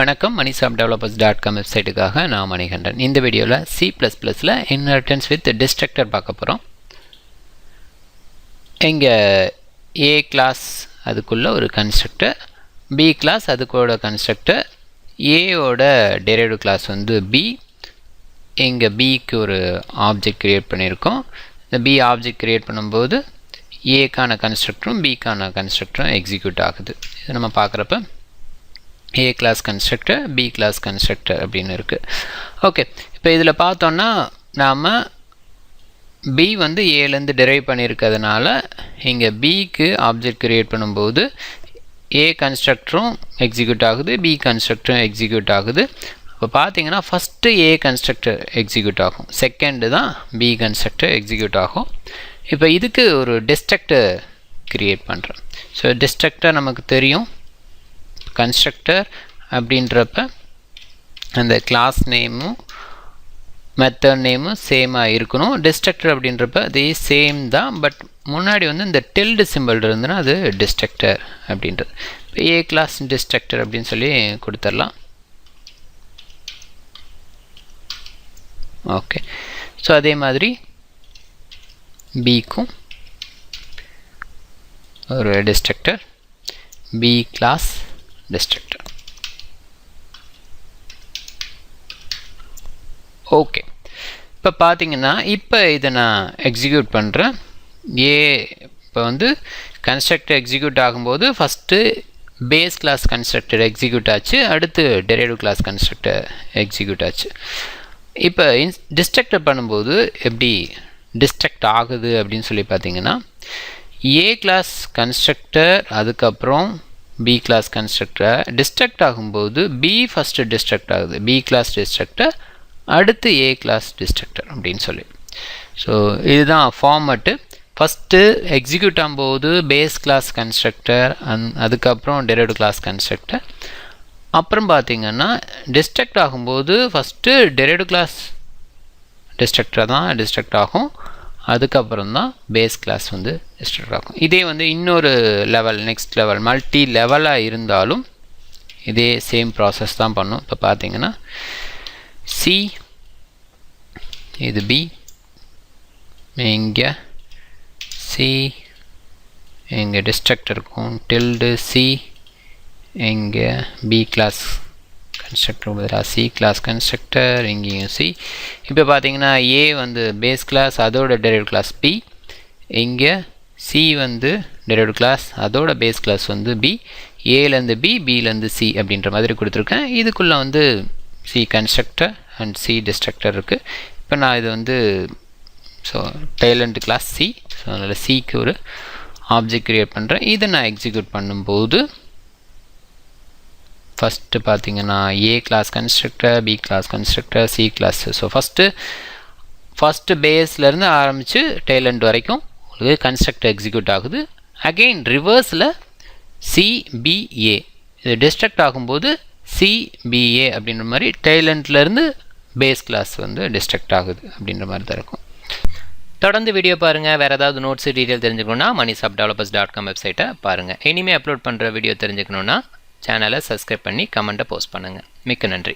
வணக்கம். Manisam developers dot com வெப்சைட்டுக்காக நான் மணிகண்டன். இந்த வீடியோவில் சி ப்ளஸ் ப்ளஸில் இன்ஹெரிட்டன்ஸ் வித் டிஸ்ட்ரக்டர் பார்க்க போகிறோம் இங்கே ஏ கிளாஸ் அதுக்குள்ளே ஒரு கன்ஸ்ட்ரக்டர் பி கிளாஸ் அதுக்கோட கன்ஸ்ட்ரக்டர் ஏவோட டெரைவ்டு கிளாஸ் வந்து பி இங்கே பிக்கு ஒரு ஆப்ஜெக்ட் க்ரியேட் பண்ணியிருக்கோம் இந்த பி ஆப்ஜெக்ட் க்ரியேட் பண்ணும்போது ஏக்கான கன்ஸ்ட்ரக்டரும் பிக்கான கன்ஸ்ட்ரக்டரும் எக்ஸிக்யூட் ஆகுது. இது நம்ம பார்க்குறப்ப A class constructor B class constructor அப்படின்னு இருக்குது ஓகே இப்போ இதில் பார்த்தோன்னா நாம் பி வந்து ஏலேருந்து டெரைவ் பண்ணியிருக்கிறதுனால இங்கே பிக்கு ஆப்ஜெக்ட் க்ரியேட் பண்ணும்போது ஏ கன்ஸ்ட்ரக்டரும் எக்ஸிக்யூட் ஆகுது பி கன்ஸ்ட்ரக்டரும் எக்ஸிக்யூட் ஆகுது. இப்போ பார்த்தீங்கன்னா ஃபஸ்ட்டு ஏ கன்ஸ்ட்ரக்டர் எக்ஸிக்யூட் ஆகும். செகண்டு தான் பி கன்ஸ்ட்ரக்டர் எக்ஸிக்யூட் ஆகும். இப்போ இதுக்கு ஒரு டிஸ்ட்ரக்டர் க்ரியேட் பண்ணுறேன் ஸோ டிஸ்ட்ரக்டர் நமக்கு தெரியும். கன்ஸ்ட்ரக்டர் அப்படின்றப்ப அந்த கிளாஸ் நேமும் மெத்தட் நேமும் சேமாக இருக்கணும். டிஸ்ட்ரக்டர் அப்படின்றப்ப அதே சேம் தான். பட் முன்னாடி வந்து இந்த டில்டு சிம்பிள் இருந்ததுன்னா அது டிஸ்ட்ரக்டர் அப்படின்றது. இப்போ ஏ கிளாஸ் டிஸ்ட்ரக்டர் அப்படின்னு சொல்லி கொடுத்துடலாம். ஓகே ஸோ அதே மாதிரி பிக்கும் ஒரு destructor B class district. Okay இப்போ பார்த்தீங்கன்னா இப்போ இதை நான் எக்ஸிக்யூட் பண்ணுறேன் ஏ இப்போ வந்து கன்ஸ்ட்ரக்டர் எக்ஸிக்யூட் ஆகும்போது first base class constructor execute ஆச்சு. அடுத்து டெரேடிவ் கிளாஸ் கன்ஸ்ட்ரக்டர் எக்ஸிக்யூட் ஆச்சு. இப்போ இன்ஸ் டிஸ்ட்ரக்டர் பண்ணும்போது எப்படி டிஸ்ட்ரக்ட் ஆகுது அப்படின்னு சொல்லி பார்த்தீங்கன்னா ஏ கிளாஸ் கன்ஸ்ட்ரக்டர் அதுக்கப்புறம் பி கிளாஸ் கன்ஸ்ட்ரக்டர் டிஸ்ட்ரக்ட் ஆகும்போது பி ஃபஸ்ட்டு டிஸ்ட்ரக்ட் ஆகுது. பி கிளாஸ் டிஸ்ட்ரக்டர் அடுத்து ஏ கிளாஸ் டிஸ்ட்ரக்டர் அப்படின்னு சொல்லி. ஸோ இதுதான் ஃபார்மட்டு ஃபஸ்ட்டு எக்ஸிக்யூட் ஆகும்போது பேஸ் கிளாஸ் கன்ஸ்ட்ரக்டர் அந் அதுக்கப்புறம் டெரைவ்டு கிளாஸ் கன்ஸ்ட்ரக்டர் அப்புறம் பார்த்திங்கன்னா டிஸ்ட்ரக்ட் ஆகும்போது ஃபஸ்ட்டு டெரைவ்டு கிளாஸ் டிஸ்ட்ரக்டர் தான் டிஸ்ட்ரக்ட் ஆகும். அதுக்கப்புறம் தான் பேஸ் கிளாஸ் வந்து டிஸ்ட்ரக்ட் ஆகும். இதே வந்து இன்னொரு லெவல் நெக்ஸ்ட் லெவல் மல்டி லெவலாக இருந்தாலும் இதே சேம் ப்ராசஸ் தான் பண்ணும். இப்போ பார்த்தீங்கன்னா சி இது பி இங்கே சி இங்கே டிஸ்ட்ரக்ட் இருக்கும் டில்டு சி இங்கே பி கிளாஸ் கன்ஸ்ட்ரக்டர் பதிலாக சி கிளாஸ் கன்ஸ்ட்ரக்டர் இங்கேயும் சி இப்போ பார்த்தீங்கன்னா ஏ வந்து பேஸ் கிளாஸ் அதோட டெரைவ் கிளாஸ் பி இங்கே சி வந்து டெரைவ் கிளாஸ் அதோட பேஸ் கிளாஸ் வந்து பி ஏலேருந்து பி பிலேருந்து சி அப்படின்ற மாதிரி கொடுத்துருக்கேன். இதுக்குள்ளே வந்து C constructor and C destructor இருக்குது இப்போ நான் இது வந்து so tail end class C so அதனால் சிக்கு ஒரு ஆப்ஜெக்ட் க்ரியேட் பண்ணுறேன் இதை நான் எக்ஸிக்யூட் பண்ணும்போது ஃபஸ்ட்டு பார்த்தீங்கன்னா A class constructor B class constructor C class so first first பேஸ்லேருந்து ஆரம்பித்து டெய்லண்ட் வரைக்கும் உங்களுக்கு கன்ஸ்ட்ரக்டர் எக்ஸிக்யூட் ஆகுது. அகெயின் ரிவர்ஸில் சிபிஏ இது டிஸ்ட்ரக்ட் ஆகும்போது சிபிஏ அப்படின்ற மாதிரி டெய்லண்ட்லேருந்து பேஸ் கிளாஸ் வந்து டிஸ்ட்ரக்ட் ஆகுது அப்படின்ற மாதிரி தான் இருக்கும். தொடர்ந்து வீடியோ பாருங்கள் வேறு ஏதாவது நோட்ஸ் டீட்டெயில் தெரிஞ்சுக்கணுன்னா மணிசாப் டெவலப்பர்ஸ் டாட் காம் வெப்சைட்டை பாருங்கள் இனிமேல் அப்லோட் பண்ணுற வீடியோ தெரிஞ்சுக்கணுன்னா சேனலை சப்ஸ்கிரைப் பண்ணி கமெண்ட்டை போஸ்ட் பண்ணுங்கள் மிக்க நன்றி.